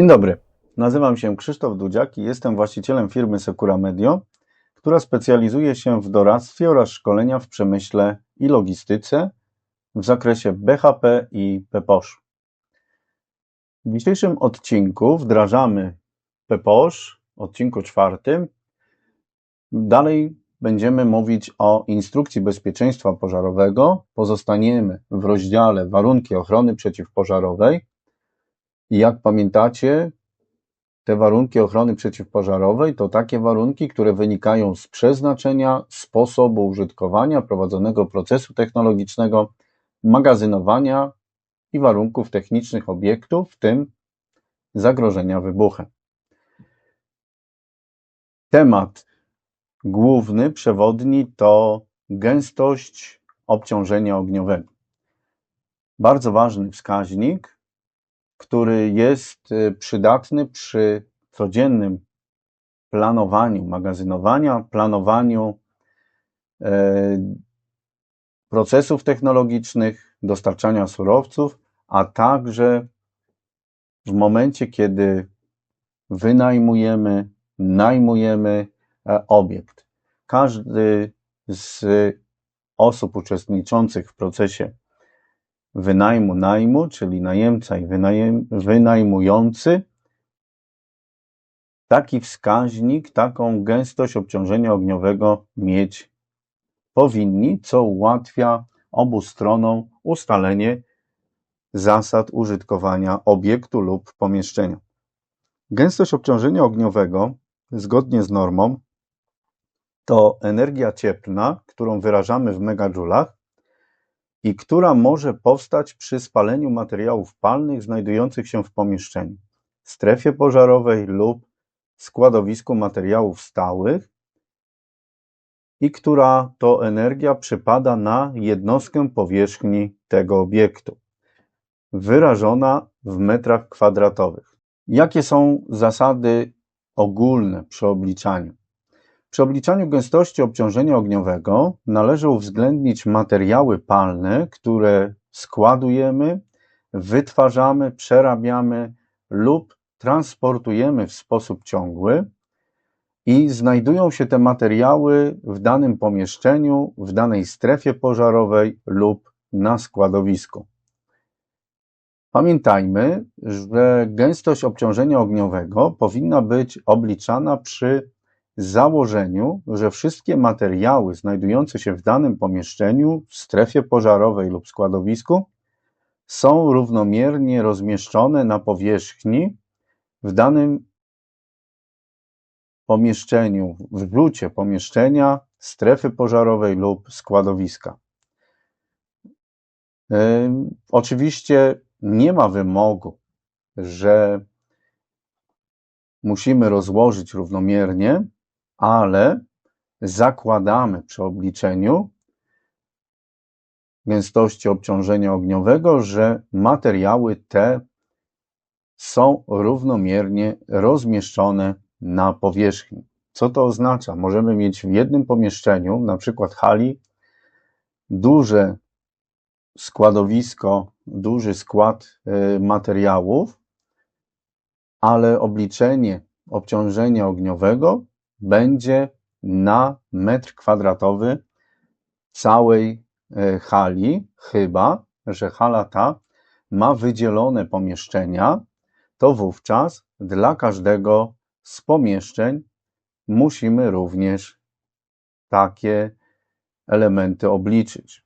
Dzień dobry, nazywam się Krzysztof Dudziak i jestem właścicielem firmy Secura Medio, która specjalizuje się w doradztwie oraz szkolenia w przemyśle i logistyce w zakresie BHP i PPOSZ. W dzisiejszym odcinku wdrażamy PPOSZ, odcinku czwartym. Dalej będziemy mówić o instrukcji bezpieczeństwa pożarowego. Pozostaniemy w rozdziale warunki ochrony przeciwpożarowej. I jak pamiętacie, te warunki ochrony przeciwpożarowej to takie warunki, które wynikają z przeznaczenia, sposobu użytkowania, prowadzonego procesu technologicznego, magazynowania i warunków technicznych obiektów, w tym zagrożenia wybuchem. Temat główny, przewodni to gęstość obciążenia ogniowego. Bardzo ważny wskaźnik, który jest y, przydatny przy codziennym planowaniu magazynowania, planowaniu e, procesów technologicznych, dostarczania surowców, a także w momencie, kiedy wynajmujemy, najmujemy e, obiekt. Każdy z osób uczestniczących w procesie wynajmu najmu, czyli najemca i wynajem, wynajmujący, taki wskaźnik, taką gęstość obciążenia ogniowego mieć powinni, co ułatwia obu stronom ustalenie zasad użytkowania obiektu lub pomieszczenia. Gęstość obciążenia ogniowego, zgodnie z normą, to energia cieplna, którą wyrażamy w megajulach, i która może powstać przy spaleniu materiałów palnych znajdujących się w pomieszczeniu, strefie pożarowej lub składowisku materiałów stałych i która to energia przypada na jednostkę powierzchni tego obiektu, wyrażona w metrach kwadratowych. Jakie są zasady ogólne przy obliczaniu? Przy obliczaniu gęstości obciążenia ogniowego należy uwzględnić materiały palne, które składujemy, wytwarzamy, przerabiamy lub transportujemy w sposób ciągły i znajdują się te materiały w danym pomieszczeniu, w danej strefie pożarowej lub na składowisku. Pamiętajmy, że gęstość obciążenia ogniowego powinna być obliczana przy założeniu, że wszystkie materiały znajdujące się w danym pomieszczeniu, w strefie pożarowej lub składowisku są równomiernie rozmieszczone na powierzchni w danym pomieszczeniu, w rzucie pomieszczenia, strefy pożarowej lub składowiska. Yy, oczywiście nie ma wymogu, że musimy rozłożyć równomiernie, ale zakładamy przy obliczeniu gęstości obciążenia ogniowego, że materiały te są równomiernie rozmieszczone na powierzchni. Co to oznacza? Możemy mieć w jednym pomieszczeniu, na przykład hali, duże składowisko, duży skład y, materiałów, ale obliczenie obciążenia ogniowego będzie na metr kwadratowy całej e, hali, chyba że hala ta ma wydzielone pomieszczenia, to wówczas dla każdego z pomieszczeń musimy również takie elementy obliczyć.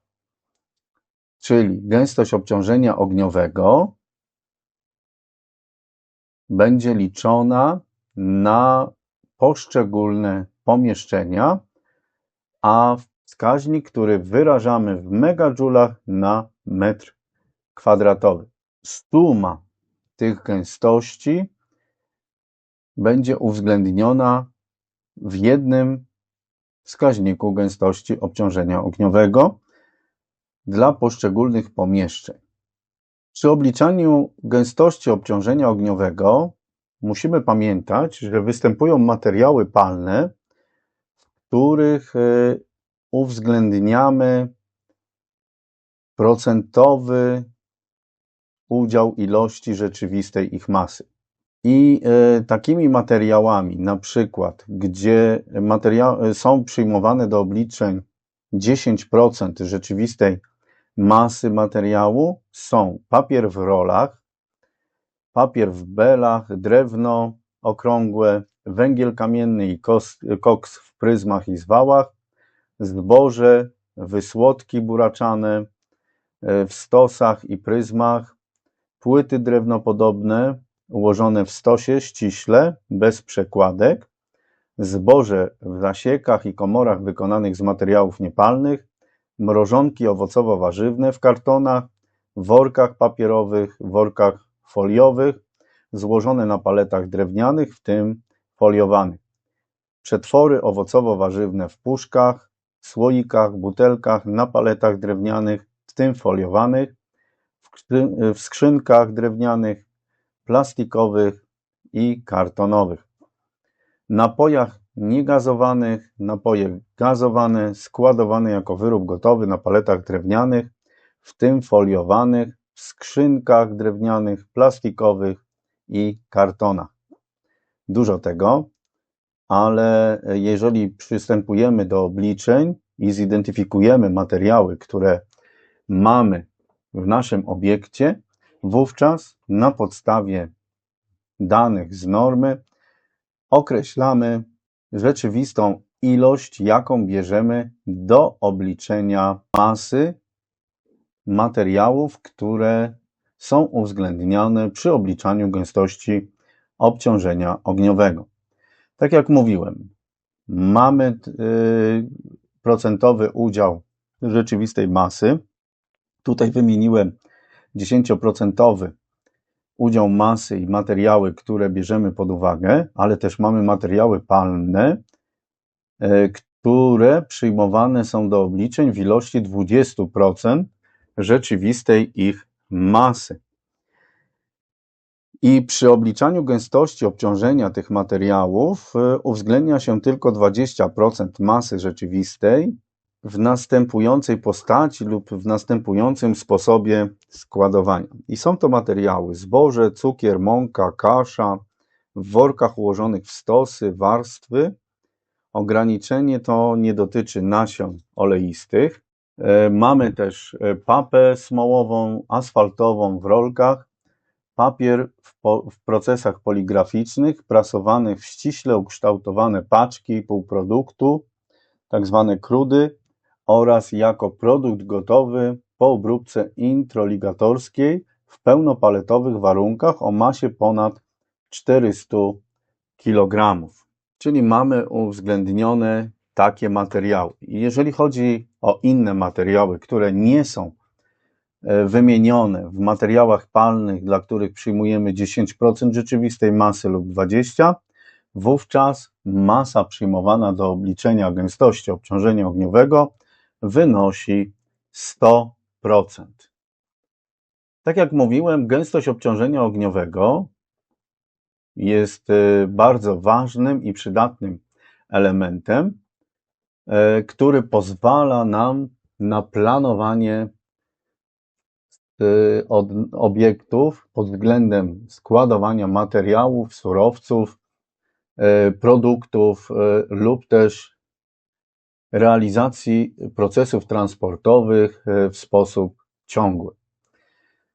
Czyli gęstość obciążenia ogniowego będzie liczona na poszczególne pomieszczenia, a wskaźnik, który wyrażamy w megajulach na metr kwadratowy. Suma tych gęstości będzie uwzględniona w jednym wskaźniku gęstości obciążenia ogniowego dla poszczególnych pomieszczeń. Przy obliczaniu gęstości obciążenia ogniowego musimy pamiętać, że występują materiały palne, w których e, uwzględniamy procentowy udział ilości rzeczywistej ich masy. I e, takimi materiałami, na przykład, gdzie materia- są przyjmowane do obliczeń 10% rzeczywistej masy materiału, są papier w rolach, papier w belach, drewno okrągłe, węgiel kamienny i koks w pryzmach i zwałach, zboże, wysłodki buraczane e, w stosach i pryzmach, płyty drewnopodobne ułożone w stosie ściśle, bez przekładek, zboże w zasiekach i komorach wykonanych z materiałów niepalnych, mrożonki owocowo-warzywne w kartonach, workach papierowych, workach foliowych, złożone na paletach drewnianych, w tym foliowanych. Przetwory owocowo-warzywne w puszkach, słoikach, butelkach, na paletach drewnianych, w tym foliowanych, w skrzynkach drewnianych, plastikowych i kartonowych. Napojach niegazowanych, napoje gazowane, składowane jako wyrób gotowy na paletach drewnianych, w tym foliowanych, w skrzynkach drewnianych, plastikowych i kartonach. Dużo tego, ale jeżeli przystępujemy do obliczeń i zidentyfikujemy materiały, które mamy w naszym obiekcie, wówczas na podstawie danych z normy określamy rzeczywistą ilość, jaką bierzemy do obliczenia masy materiałów, które są uwzględniane przy obliczaniu gęstości obciążenia ogniowego. Tak jak mówiłem, mamy y, procentowy udział rzeczywistej masy. Tutaj wymieniłem 10% udział masy i materiały, które bierzemy pod uwagę, ale też mamy materiały palne, e, które przyjmowane są do obliczeń w ilości 20% rzeczywistej ich masy. I przy obliczaniu gęstości obciążenia tych materiałów e, uwzględnia się tylko 20% masy rzeczywistej w następującej postaci lub w następującym sposobie składowania. I są to materiały zboże, cukier, mąka, kasza, w workach ułożonych w stosy, warstwy. Ograniczenie to nie dotyczy nasion oleistych. E, mamy też e, papę smołową, asfaltową w rolkach, papier w, po, w procesach poligraficznych, prasowanych w ściśle ukształtowane paczki półproduktu, tak zwane krudy, oraz jako produkt gotowy po obróbce introligatorskiej w pełnopaletowych warunkach o masie ponad 400 kg. Czyli mamy uwzględnione takie materiały. Jeżeli chodzi o inne materiały, które nie są e, wymienione w materiałach palnych, dla których przyjmujemy 10% rzeczywistej masy lub 20%, wówczas masa przyjmowana do obliczenia gęstości obciążenia ogniowego wynosi 100%. Tak jak mówiłem, gęstość obciążenia ogniowego jest y, bardzo ważnym i przydatnym elementem, który pozwala nam na planowanie y, obiektów pod względem składowania materiałów, surowców, produktów lub też realizacji procesów transportowych e, w sposób ciągły.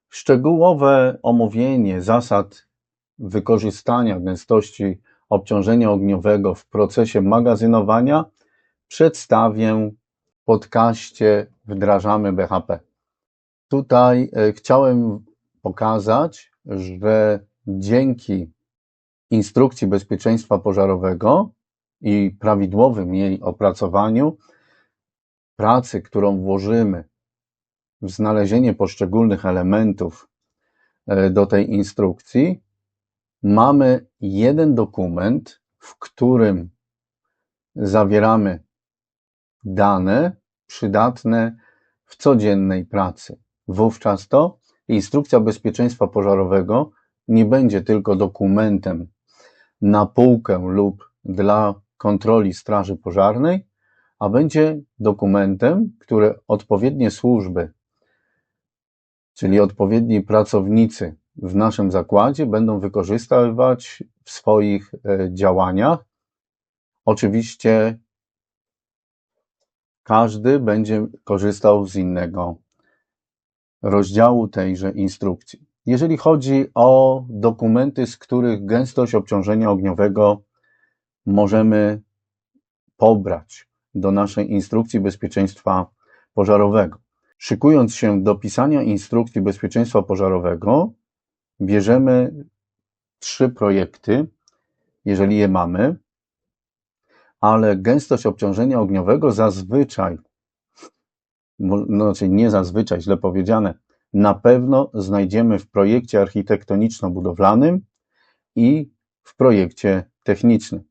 Szczegółowe omówienie zasad wykorzystania gęstości obciążenia ogniowego w procesie magazynowania przedstawię w podcaście Wdrażamy BHP. Tutaj e, chciałem pokazać, że dzięki instrukcji bezpieczeństwa pożarowego i prawidłowym jej opracowaniu, pracy, którą włożymy w znalezienie poszczególnych elementów e, do tej instrukcji, mamy jeden dokument, w którym zawieramy dane przydatne w codziennej pracy. Wówczas to instrukcja bezpieczeństwa pożarowego nie będzie tylko dokumentem na półkę lub dla kontroli Straży Pożarnej, a będzie dokumentem, który odpowiednie służby, czyli odpowiedni pracownicy w naszym zakładzie będą wykorzystywać w swoich e, działaniach. Oczywiście każdy będzie korzystał z innego rozdziału tejże instrukcji. Jeżeli chodzi o dokumenty, z których gęstość obciążenia ogniowego możemy pobrać do naszej instrukcji bezpieczeństwa pożarowego. Szykując się do pisania instrukcji bezpieczeństwa pożarowego, bierzemy trzy projekty, jeżeli je mamy, ale gęstość obciążenia ogniowego zazwyczaj, no, znaczy nie zazwyczaj, źle powiedziane, na pewno znajdziemy w projekcie architektoniczno-budowlanym i w projekcie technicznym.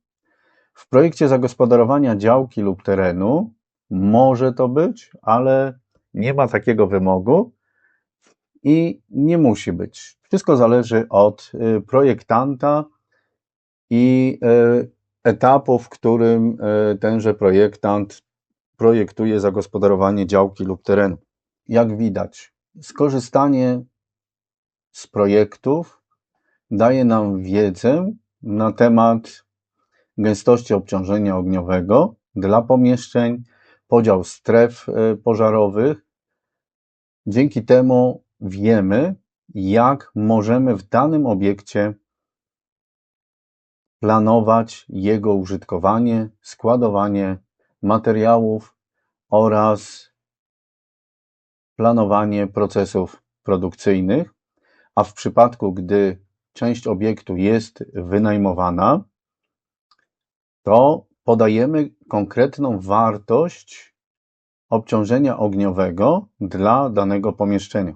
W projekcie zagospodarowania działki lub terenu może to być, ale nie ma takiego wymogu i nie musi być. Wszystko zależy od y, projektanta i y, etapu, w którym y, tenże projektant projektuje zagospodarowanie działki lub terenu. Jak widać, skorzystanie z projektów daje nam wiedzę na temat gęstości obciążenia ogniowego dla pomieszczeń, podział stref pożarowych. Dzięki temu wiemy, jak możemy w danym obiekcie planować jego użytkowanie, składowanie materiałów oraz planowanie procesów produkcyjnych, a w przypadku, gdy część obiektu jest wynajmowana, to podajemy konkretną wartość obciążenia ogniowego dla danego pomieszczenia.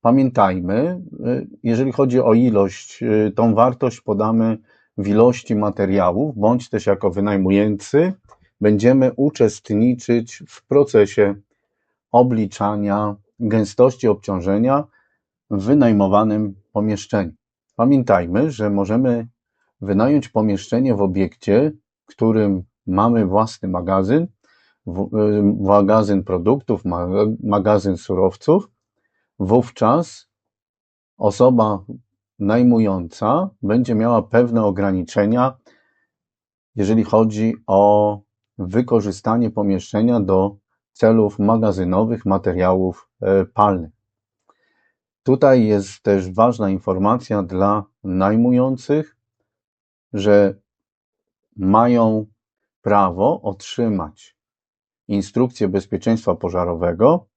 Pamiętajmy, y, jeżeli chodzi o ilość, y, tą wartość podamy w ilości materiałów, bądź też jako wynajmujący będziemy uczestniczyć w procesie obliczania gęstości obciążenia w wynajmowanym pomieszczeniu. Pamiętajmy, że możemy wynająć pomieszczenie w obiekcie, w którym mamy własny magazyn, y, magazyn produktów, magazyn surowców, wówczas osoba najmująca będzie miała pewne ograniczenia, jeżeli chodzi o wykorzystanie pomieszczenia do celów magazynowych materiałów e, palnych. Tutaj jest też ważna informacja dla najmujących, że mają prawo otrzymać instrukcję bezpieczeństwa pożarowego,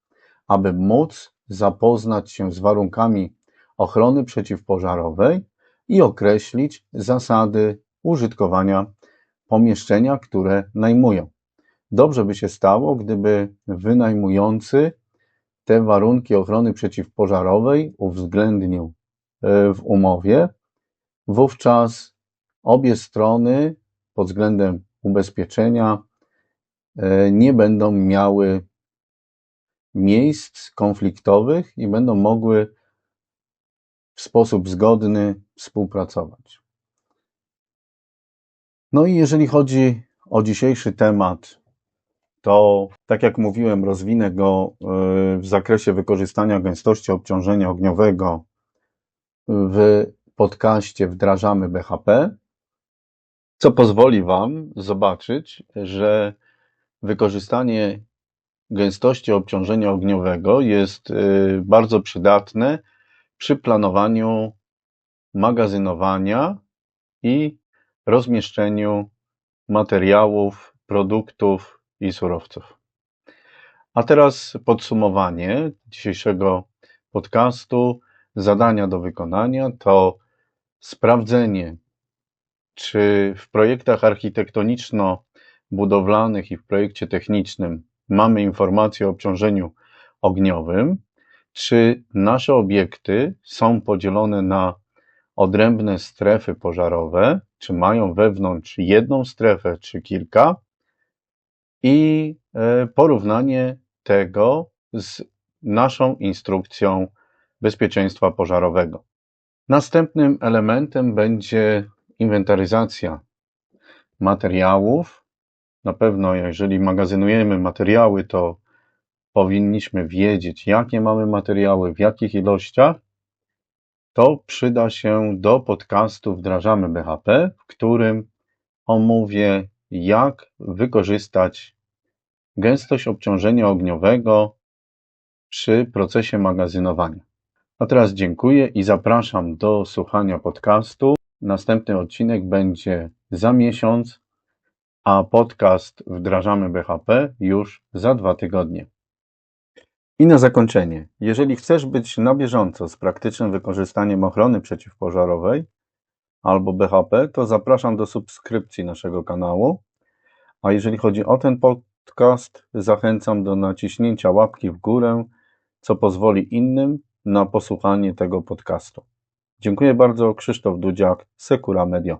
aby móc zapoznać się z warunkami ochrony przeciwpożarowej i określić zasady użytkowania pomieszczenia, które najmują. Dobrze by się stało, gdyby wynajmujący te warunki ochrony przeciwpożarowej uwzględnił e, w umowie. Wówczas obie strony pod względem ubezpieczenia e, nie będą miały miejsc konfliktowych i będą mogły w sposób zgodny współpracować. No i jeżeli chodzi o dzisiejszy temat, to tak jak mówiłem, rozwinę go e, w zakresie wykorzystania gęstości obciążenia ogniowego w podcaście Wdrażamy BHP, co pozwoli Wam zobaczyć, że wykorzystanie gęstości obciążenia ogniowego jest y, bardzo przydatne przy planowaniu magazynowania i rozmieszczeniu materiałów, produktów i surowców. A teraz podsumowanie dzisiejszego podcastu. Zadania do wykonania to sprawdzenie, czy w projektach architektoniczno-budowlanych i w projekcie technicznym mamy informację o obciążeniu ogniowym, czy nasze obiekty są podzielone na odrębne strefy pożarowe, czy mają wewnątrz jedną strefę, czy kilka, i e, porównanie tego z naszą instrukcją bezpieczeństwa pożarowego. Następnym elementem będzie inwentaryzacja materiałów. Na pewno, jeżeli magazynujemy materiały, to powinniśmy wiedzieć, jakie mamy materiały, w jakich ilościach to przyda się do podcastu Wdrażamy BHP, w którym omówię, jak wykorzystać gęstość obciążenia ogniowego przy procesie magazynowania. A teraz dziękuję i zapraszam do słuchania podcastu. Następny odcinek będzie za miesiąc, a podcast Wdrażamy BHP już za dwa tygodnie. I na zakończenie, jeżeli chcesz być na bieżąco z praktycznym wykorzystaniem ochrony przeciwpożarowej albo BHP, to zapraszam do subskrypcji naszego kanału. A jeżeli chodzi o ten podcast, zachęcam do naciśnięcia łapki w górę, co pozwoli innym na posłuchanie tego podcastu. Dziękuję bardzo. Krzysztof Dudziak, Sekura Media.